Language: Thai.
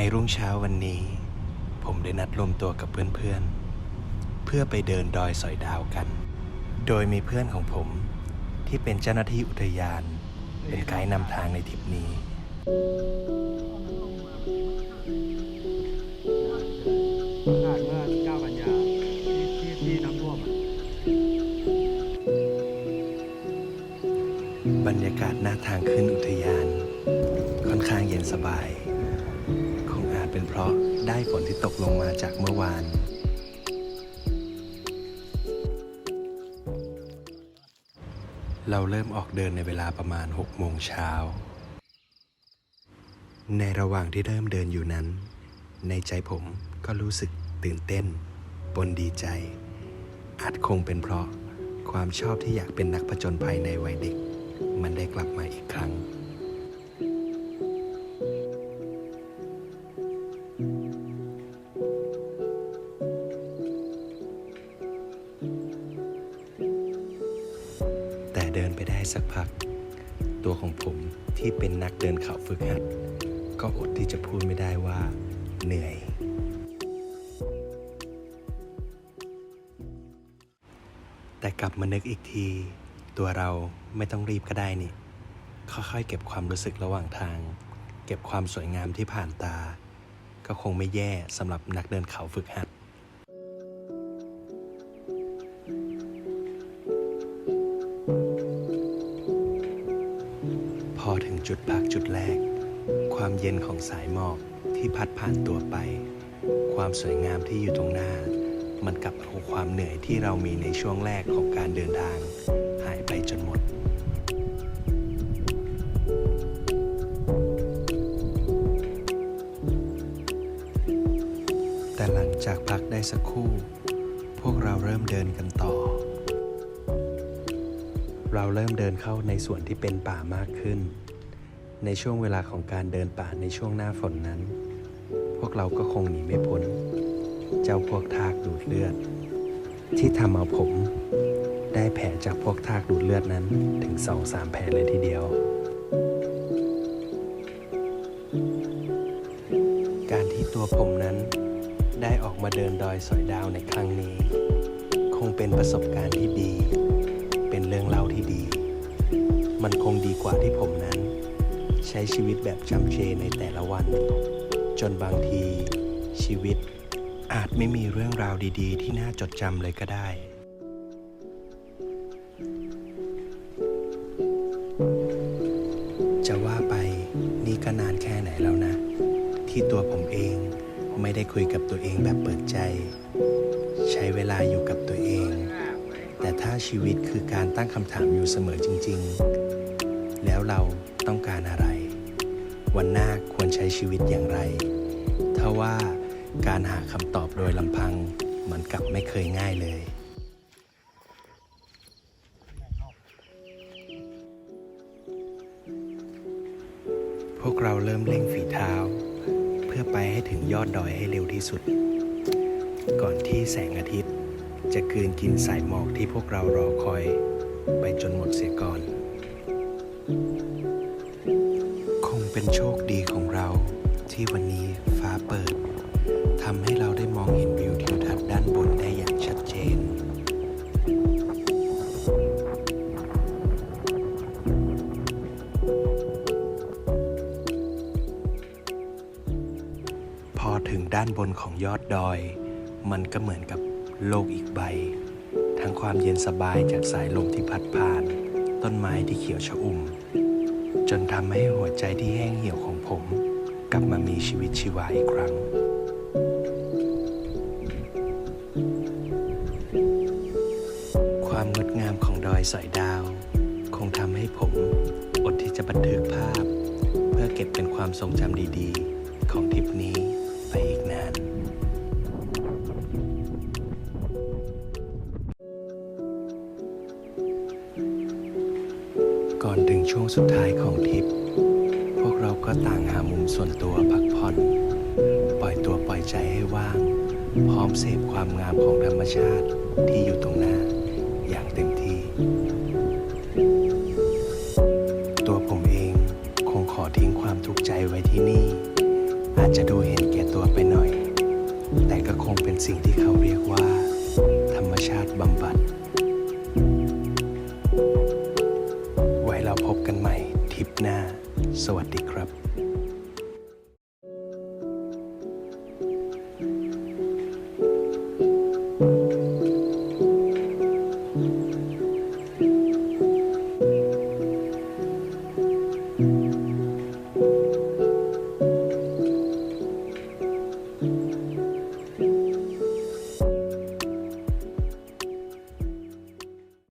ในรุ่งเช้าวันนี้ ผมได้นัดรวมตัวกับเพื่อนๆ เพื่อไปเดินดอยสอยดาวกัน โดยมีเพื่อนของผมที่เป็นเจ้าหน้าที่อุทยาน เป็นไกด์นำทางในทริปนี้ประกาศเมื่อ9กันยาที่ที่ที่น้ำท่วมอะบรรยากาศหน้าทางขึ้นอุทยาน ค่อนข้างเย็นสบาย ราะได้ฝนที่ตกลงมาจากเมื่อวาน เราเริ่มออกเดินในเวลาประมาณ6โมงเช้า ในระหว่างที่เริ่มเดินอยู่นั้น ในใจผมก็รู้สึกตื่นเต้นปนดีใจ อาจคงเป็นเพราะความชอบที่อยากเป็นนักผจญภัยในวัยเด็ก มันได้กลับมาอีกครั้ง เดินไปได้สักพัก ตัวของผมที่เป็นนักเดินเขาฝึกหัด ก็อดที่จะพูดไม่ได้ว่า เหนื่อย แต่กลับมานึกอีกที ตัวเราไม่ต้องรีบก็ได้นี่ ค่อยๆเก็บความรู้สึกระหว่างทาง เก็บความสวยงามที่ผ่านตา ก็คงไม่แย่สำหรับนักเดินเขาฝึกหัด อถึงจุดพักจุดแรก ความเย็นของสายหมอกที่พัดผ่านตัวไป ความสวยงามที่อยู่ตรงหน้า มันกลับเอาความเหนื่อยที่เรามีในช่วงแรกของการเดินทาง หายไปจนหมดแต่หลังจากพักได้สักครู่ พวกเราเริ่มเดินกันต่อ เราเริ่มเดินเข้าในส่วนที่เป็นป่ามากขึ้น ในช่วงเวลาของการเดินป่าในช่วงหน้าฝนนั้น พวกเราก็คงหนีไม่พ้น เจ้าพวกทากดูดเลือด ที่ทำเอาผม ได้แผลจากพวกทากดูดเลือดนั้นถึงสองสามแผลเลยทีเดียว การที่ตัวผมนั้นได้ออกมาเดินดอยสอยดาวในครั้งนี้ คงเป็นประสบการณ์ที่ดี มันคงดีกว่าที่ผมนั้น ใช้ชีวิตแบบจำเจในแต่ละวัน จนบางทีชีวิตอาจไม่มีเรื่องราวดีๆ ที่น่าจดจำเลยก็ได้ จะว่าไปนี่ก็นานแค่ไหนแล้วนะ ที่ตัวผมเองไม่ได้คุยกับตัวเองแบบเปิดใจ ใช้เวลาอยู่กับตัวเอง แต่ถ้าชีวิตคือการตั้งคำถามอยู่เสมอจริง ๆ แล้วเราต้องการอะไร วันหน้าควรใช้ชีวิตอย่างไรถ้าว่าการหาคำตอบโดยลำพังมันกลับไม่เคยง่ายเลยพวกเราเริ่มเร่งฝีเท้า เพื่อไปให้ถึงยอดดอยให้เร็วที่สุด ก่อนที่แสงอาทิตย์ จะกลืนกินสายหมอกที่พวกเรารอคอย ไปจนหมดเสียก่อน คงเป็นโชคดีของเราที่วันนี้ฟ้าเปิดทำให้เราได้มองเห็นวิวทิวทัศน์ด้านบนได้อย่างชัดเจน พอถึงด้านบนของยอดดอย มันก็เหมือนกับโลกอีกใบ ทั้งความเย็นสบายจากสายลมที่พัดผ่าน ต้นไม้ที่เขียวชอุ่ม จนทำให้หัวใจที่แห้งเหี่ยวของผม กลับมามีชีวิตชีวาอีกครั้ง ความงดงามของดอยสอยดาว คงทำให้ผมอดที่จะบันทึกภาพ เพื่อเก็บเป็นความทรงจำดีๆ ของทริปนี้ไป สุดท้ายของทริป พวกเราก็ต่างหามุมส่วนตัวพักผ่อน ปล่อยตัวปล่อยใจให้ว่าง พร้อมเสพความงามของธรรมชาติที่อยู่ตรงหน้า อย่างเต็มที่ ตัวผมเองคงขอทิ้งความทุกข์ใจไว้ที่นี่ อาจจะดูเห็นแก่ตัวไปหน่อย แต่ก็คงเป็นสิ่งที่เขาเรียกว่า ธรรมชาติบำบัด หน้า สวัสดีครับうん。